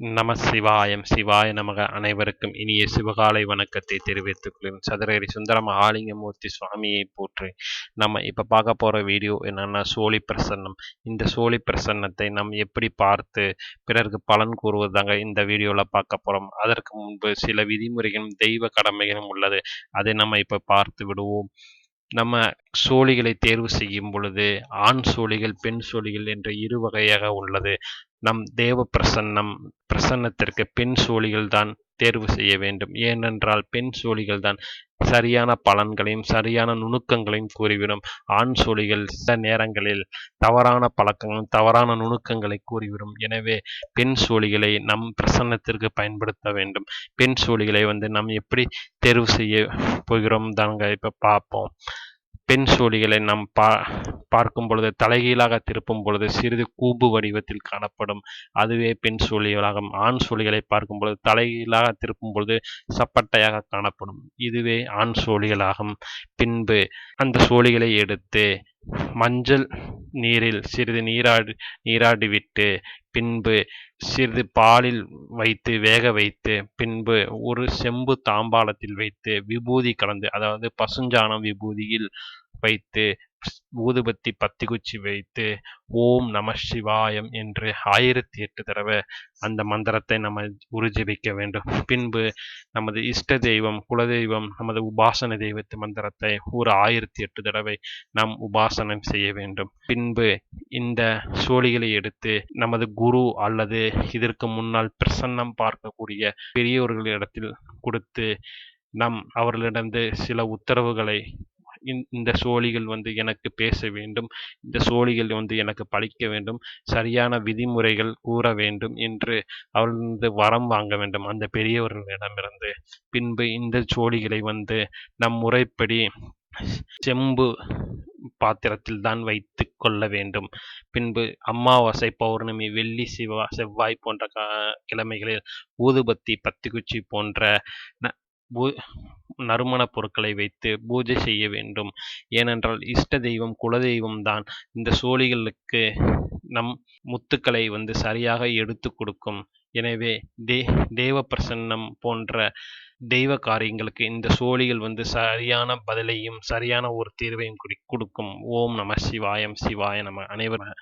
நம சிவாயம். சிவாய நமக. அனைவருக்கும் இனிய சிவகாலை வணக்கத்தை தெரிவித்துக் கொள்கிறேன். சதுரகிரி சுந்தரம் ஆலிங்கமூர்த்தி சுவாமியை போற்றி நம்ம இப்போ பார்க்க போகிற வீடியோ என்னென்னா சோழி பிரசன்னம். இந்த சோழி பிரசன்னத்தை நாம் எப்படி பார்த்து பிறருக்கு பலன் கூறுவதாங்க இந்த வீடியோவில் பார்க்க போகிறோம் அதற்கு முன்பு சில விதிமுறைகளும் தெய்வ கடமைகளும் உள்ளது. அதை நம்ம இப்போ பார்த்து விடுவோம். நம்ம சோழிகளை தேர்வு செய்யும் பொழுது ஆண் சோழிகள் பெண் சோழிகள் என்ற இரு வகையாக உள்ளது. நம் தேவ பிரசன்னம் பிரசன்னத்திற்கு பெண் சோழிகள் தான் தேர்வு செய்ய வேண்டும். ஏனென்றால் பெண் சோழிகள் தான் சரியான பலன்களையும் சரியான நுணுக்கங்களையும் கூறிவிடும். ஆண் சோழிகள் சில நேரங்களில் தவறான பழக்கங்களும் தவறான நுணுக்கங்களை கூறிவிடும். எனவே பெண் சோழிகளை நம் பிரசன்னத்திற்கு பயன்படுத்த வேண்டும். பெண் சோழிகளை வந்து நாம் எப்படி தேர்வு செய்ய போகிறோம் தாங்க இப்போ பார்ப்போம். பெண் சோழிகளை நாம் பா பார்க்கும் பொழுது தலைகீழாக திருப்பும் பொழுது சிறிது கூம்பு வடிவத்தில் காணப்படும். அதுவே பெண் சோழிகளாகும். ஆண் சோழிகளை பார்க்கும் பொழுது தலைகீழாக திருப்பும் பொழுது சப்பட்டையாக காணப்படும். இதுவே ஆண் சோழிகளாகும். பின்பு அந்த சோழிகளை எடுத்து மஞ்சள் நீரில் சிறிது நீராடி நீராடி விட்டு பின்பு சிறிது பாலில் வைத்து வேக வைத்து பின்பு ஒரு செம்பு தாம்பாளத்தில் வைத்து விபூதி கலந்து அதாவது பசுஞ்சாணம் விபூதியில் வைத்து ஊதுபத்தி பத்தி குச்சி வைத்து ஓம் நம சிவாயம் என்று ஆயிரத்தி எட்டு தடவை அந்த மந்திரத்தை நம்ம உறுஜபிக்க வேண்டும். பின்பு நமது இஷ்ட தெய்வம் குலதெய்வம் நமது உபாசன தெய்வத்து மந்திரத்தை ஒரு ஆயிரத்தி எட்டு தடவை நாம் உபாசனம் செய்ய வேண்டும். பின்பு இந்த சோழிகளை எடுத்து நமது குரு அல்லது இதற்கு முன்னால் பிரசன்னம் பார்க்கக்கூடிய பெரியவர்களிடத்தில் கொடுத்து நம் அவர்களிடந்து சில உத்தரவுகளை இந்த சோழிகள் வந்து எனக்கு பேச வேண்டும் இந்த சோழிகள் வந்து எனக்கு பழிக்க வேண்டும் சரியான விதிமுறைகள் கூற வேண்டும் என்று அவர்களிருந்து வரம் வாங்க வேண்டும். அந்த பெரியவர்களிடமிருந்து பின்பு இந்த சோழிகளை வந்து நம் முறைப்படி செம்பு பாத்திரத்தில் தான் வைத்து கொள்ள வேண்டும். பின்பு அமாவாசை பௌர்ணமி வெள்ளி சிவா செவ்வாய் போன்ற கிழமைகளில் ஊதுபத்தி பத்திக்குச்சி போன்ற நறுமணப் பொருட்களை வைத்து பூஜை செய்ய வேண்டும். ஏனென்றால் இஷ்ட தெய்வம் குலதெய்வம் தான். இந்த சோழிகளுக்கு நம் முத்துக்களை வந்து சரியாக எடுத்து கொடுக்கும். எனவே தே தேவ பிரசன்னம் போன்ற தெய்வ காரியங்களுக்கு இந்த சோழிகள் வந்து சரியான பதிலையும் சரியான ஒரு தீர்வையும் கொடுக்கும். ஓம் நம சிவாயம் சிவாய நம அனைவரும்.